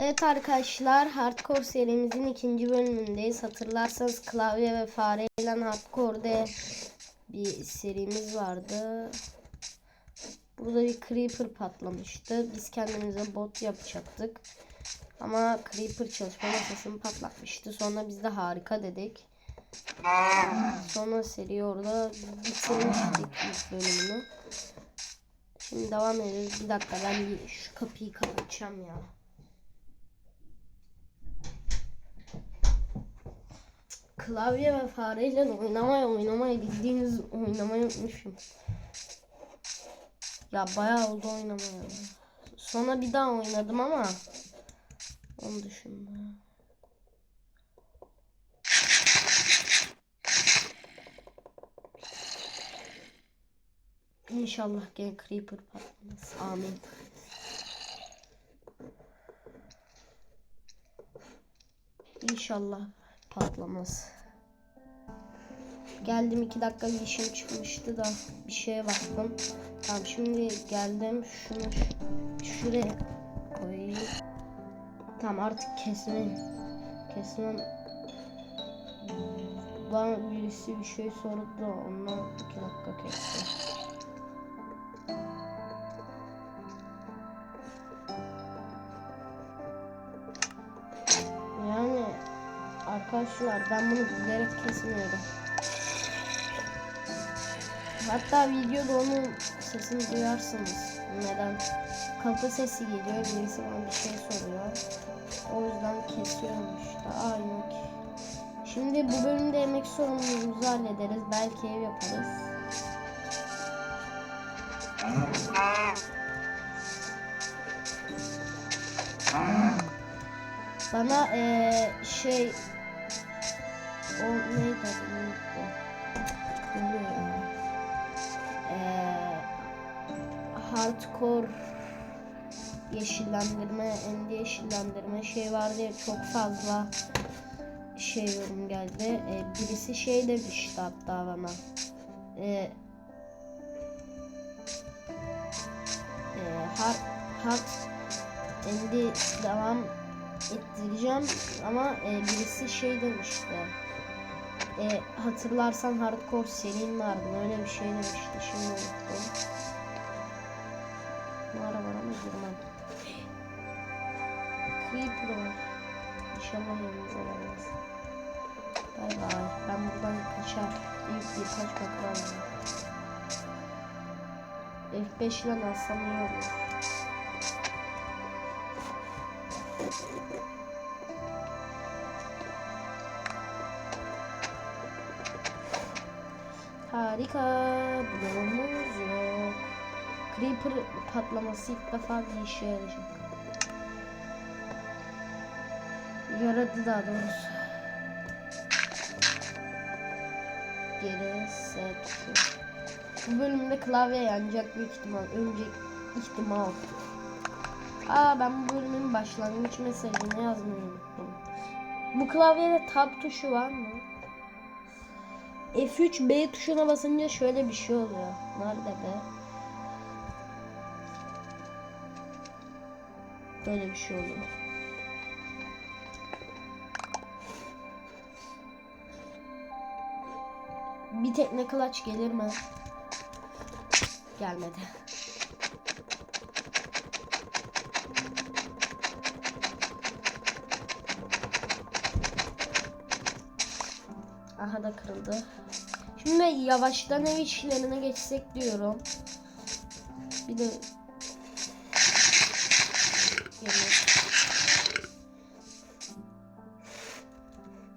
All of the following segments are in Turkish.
Evet arkadaşlar Hardcore serimizin ikinci bölümündeyiz. Hatırlarsanız klavye ve fareyle Hardcore'de bir serimiz vardı. Burada bir Creeper patlamıştı. Biz kendimize bot yapacaktık. Ama Creeper çalışma masasını patlatmıştı. Sonra biz de harika dedik. Sonra seri orada bitirmiştik ilk bölümünü. Şimdi devam ediyoruz. Bir dakika ben şu kapıyı kapatacağım ya. Klavye ve fareyle oynamaya oynamaya bildiğiniz oynamayı unutmuşum. Ya bayağı oldu oynamaya. Sonra bir daha oynadım ama onun dışında. İnşallah gene Creeper patlamaz. Amin. İnşallah patlamaz. Geldim iki dakika işim çıkmıştı da bir şeye baktım. Tamam şimdi geldim şunu şuraya koyayım. Tamam artık kesmem. Kesmem. Bana birisi bir şey sordu da ondan iki dakika kestim. Arkadaşlar ben bunu bilerek kesmiyorum. Hatta videoda onun sesini duyarsınız. Neden? Kapı sesi geliyor. Birisi bana bir şey soruyor. O yüzden kesiyorum işte. Yok. Şimdi bu bölümde yemek sorunumuzu hallederiz. Belki ev yaparız. Bana eee şey o neydi adı neydi? Bilmiyorum. Eee hardcore yeşillendirme, endi yeşillendirme şey vardı ya çok fazla şey yorum geldi. Ee, birisi şey demişti hatta bana. Ee, e, hard, hard endi devam ettireceğim ama e, birisi şey demişti. E, hatırlarsan hardcore serinin vardı öyle bir şey demişti şimdi unuttum. Mağara var ama girmem. Creeper var. İnşallah yanımıza gelmez. Bay bay. Ben buradan kaçar. İlk birkaç metre alacağım. F5 ile alsam iyi olur. Harika. Bloğumuz yok. Creeper patlaması ilk defa bir işe yarayacak. Yaradı daha doğrusu. Geri set. Bu bölümde klavye yanacak büyük ihtimal. Önce ihtimal. Aa ben bu bölümün başlangıç mesajını yazmayı unuttum. Bu klavyede tab tuşu var mı? F3 B tuşuna basınca şöyle bir şey oluyor. Nerede be? Böyle bir şey oluyor. Bir tekne kılaç gelir mi? Gelmedi. Aha da kırıldı. Şimdi yavaştan ev işlerine geçsek diyorum. Bir de.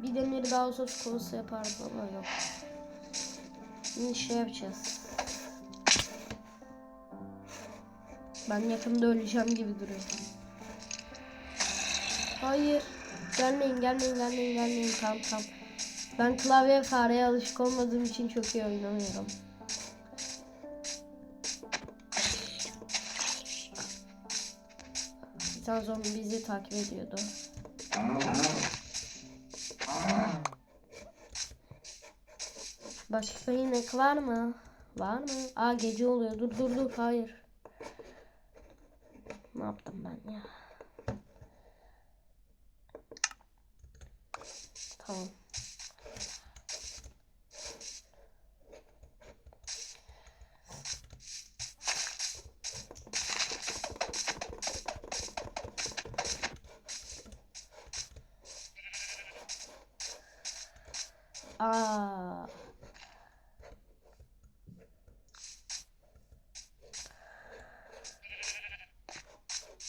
Bir demir daha söz konusu yapardım ama yok. Şimdi şey yapacağız. Ben yakında öleceğim gibi duruyor. Hayır. Gelmeyin gelmeyin gelmeyin gelmeyin tamam tamam. Ben klavye fareye alışık olmadığım için çok iyi oynamıyorum. Bir tane zombi bizi takip ediyordu. Başka inek var mı? Var mı? Aa gece oluyor. Dur dur dur. Hayır. Ne yaptım ben ya? Tamam. Aa.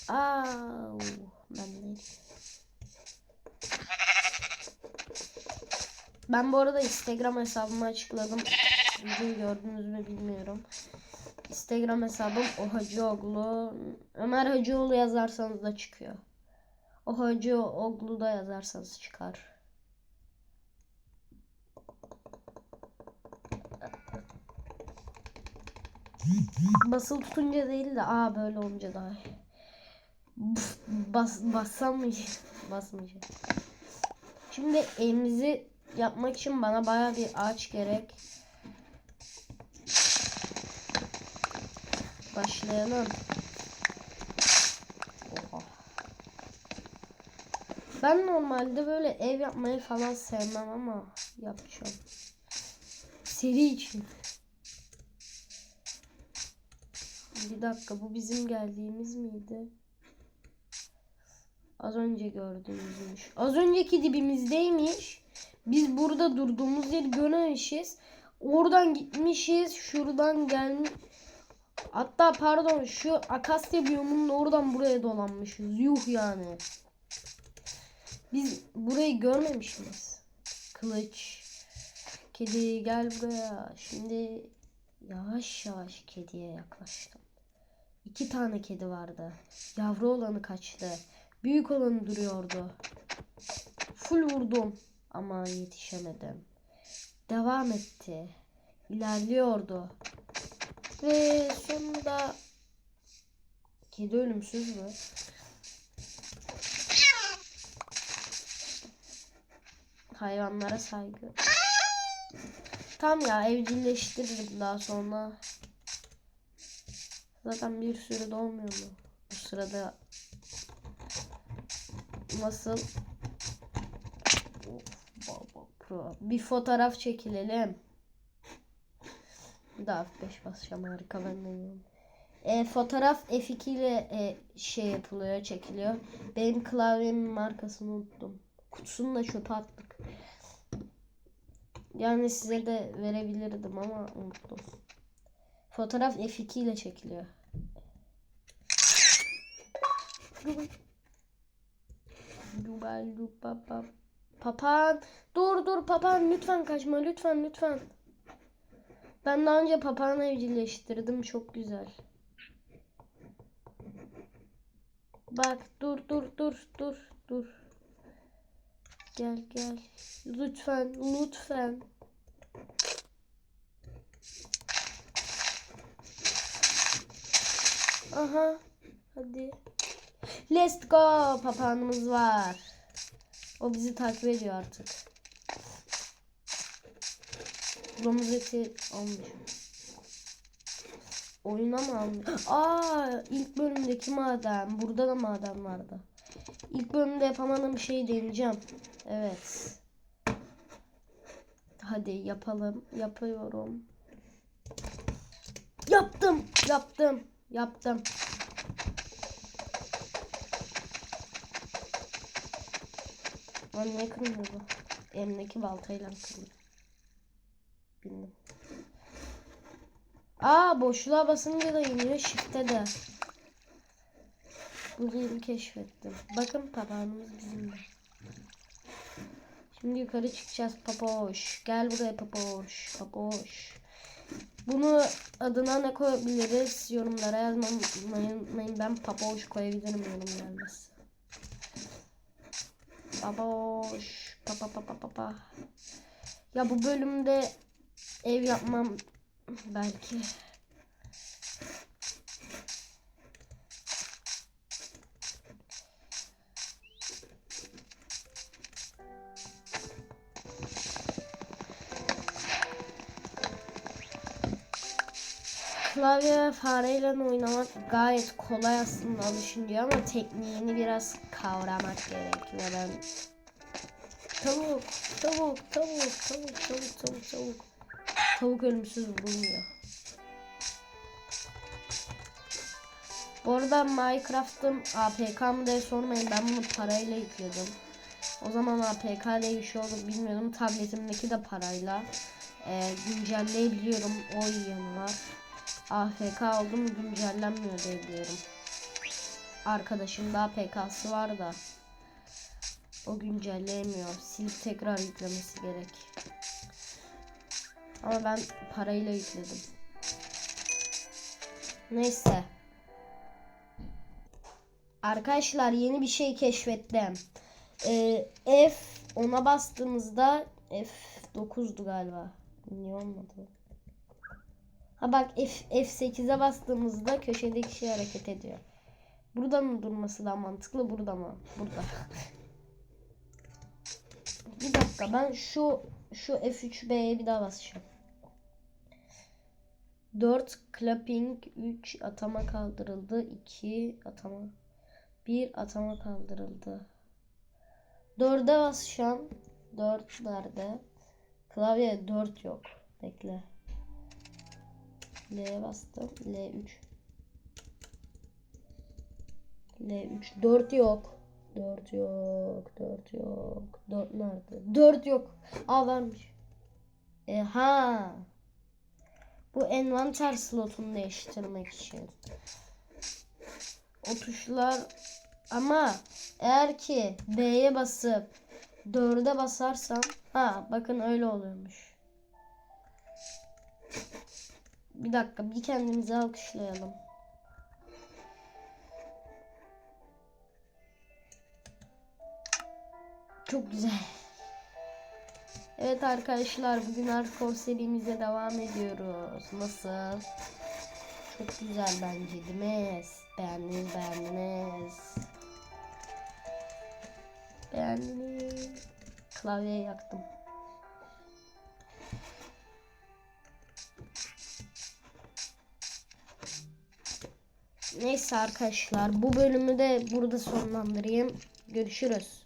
Aa. Ben de. Ben bu arada Instagram hesabımı açıkladım. Videoyu gördünüz mü bilmiyorum. Instagram hesabım Ohacıoğlu. Ömer Hacıoğlu yazarsanız da çıkıyor. Ohacıoğlu da yazarsanız çıkar. Basılı tutunca değil de aa böyle olunca daha iyi. Bas, bassam mı? Basmayacağım. Şimdi evimizi yapmak için bana baya bir ağaç gerek. Başlayalım. Oha. Ben normalde böyle ev yapmayı falan sevmem ama yapacağım. Seri için. Bir dakika bu bizim geldiğimiz miydi? Az önce gördüğümüzmüş. Az önceki dibimizdeymiş. Biz burada durduğumuz yeri görmemişiz. Oradan gitmişiz. Şuradan gelmiş. Hatta pardon şu Akasya biyomunun oradan buraya dolanmışız. Yuh yani. Biz burayı görmemiş miyiz? Kılıç. Kedi gel buraya. Şimdi yavaş yavaş kediye yaklaştım. İki tane kedi vardı. Yavru olanı kaçtı. Büyük olanı duruyordu. Full vurdum ama yetişemedim. Devam etti. İlerliyordu. Ve sonunda kedi ölümsüz mü? Hayvanlara saygı. Tam ya evcilleştiririm daha sonra. Zaten bir sürü doğmuyor mu? Bu sırada nasıl Of, baba pro. bir fotoğraf çekilelim. Daha F5 basacağım harika ben de. E, fotoğraf F2 ile e, şey yapılıyor, çekiliyor. Benim klavyemin markasını unuttum. Kutusunu da çöpe attık. Yani size de verebilirdim ama unuttum. Fotoğraf F2 ile çekiliyor. Papan. Dur dur papan lütfen kaçma lütfen lütfen. Ben daha önce papağanı evcilleştirdim çok güzel. Bak dur dur dur dur dur. Gel gel. Lütfen lütfen. Aha. Hadi. Let's go. Papağanımız var. O bizi takip ediyor artık. Domuz eti almış. Oyuna mı almış? Aa, ilk bölümdeki maden. Burada da maden vardı. İlk bölümde yapamadığım şeyi deneyeceğim. Evet. Hadi yapalım. Yapıyorum. Yaptım. Yaptım. Yaptım. Lan niye kırmıyor bu? Elimdeki baltayla kırmıyor. Bildim. Aa boşluğa basınca da iniyor. Shift'te de. Bu yeni keşfettim. Bakın papağanımız bizimle. Şimdi yukarı çıkacağız papoş. Gel buraya papoş. Papoş. Bunu adına ne koyabiliriz? Yorumlara yazmayı. Ben papoş koyabilirim yorum gelmez. Papoş. Pa pa pa pa pa pa. Ya bu bölümde ev yapmam belki. Klavye ve fareyle oynamak gayet kolay aslında alışınca ama tekniğini biraz kavramak gerek ve ben Tavuk, tavuk, tavuk, tavuk, tavuk, tavuk, tavuk. Tavuk ölümsüz vurulmuyor. Bu arada Minecraft'ım APK mı diye sormayın ben bunu parayla yükledim. O zaman APK diye bir şey olur bilmiyordum. Tabletimdeki de parayla. Ee, güncelleyebiliyorum. O yanı var. AFK oldum güncellenmiyor diye biliyorum. Arkadaşımda APK'sı var da. O güncelleyemiyor. Silip tekrar yüklemesi gerek. Ama ben parayla yükledim. Neyse. Arkadaşlar yeni bir şey keşfettim. Ee, F ona bastığımızda F9'du galiba. Niye olmadı? Ha bak F F8'e bastığımızda köşedeki şey hareket ediyor. Burada mı durması daha mantıklı? Burada mı? Burada. bir dakika ben şu şu F3B'ye bir daha basacağım. 4 clapping 3 atama kaldırıldı 2 atama 1 atama kaldırıldı 4'e basacağım 4 nerede klavye 4 yok bekle L'ye bastım. L3 L3 4 yok. 4 yok. 4 yok. 4 nerede? 4 yok. Aa varmış. E, ha. Bu envanter slotunu değiştirmek için. O tuşlar ama eğer ki B'ye basıp 4'e basarsam ha bakın öyle oluyormuş. Bir dakika bir kendimizi alkışlayalım. Çok güzel. Evet arkadaşlar bugün hardcore serimize devam ediyoruz. Nasıl? Çok güzel bence değil mi? Beğendiniz beğendiniz. Beğendiniz. Klavyeyi yaktım. Neyse arkadaşlar bu bölümü de burada sonlandırayım. Görüşürüz.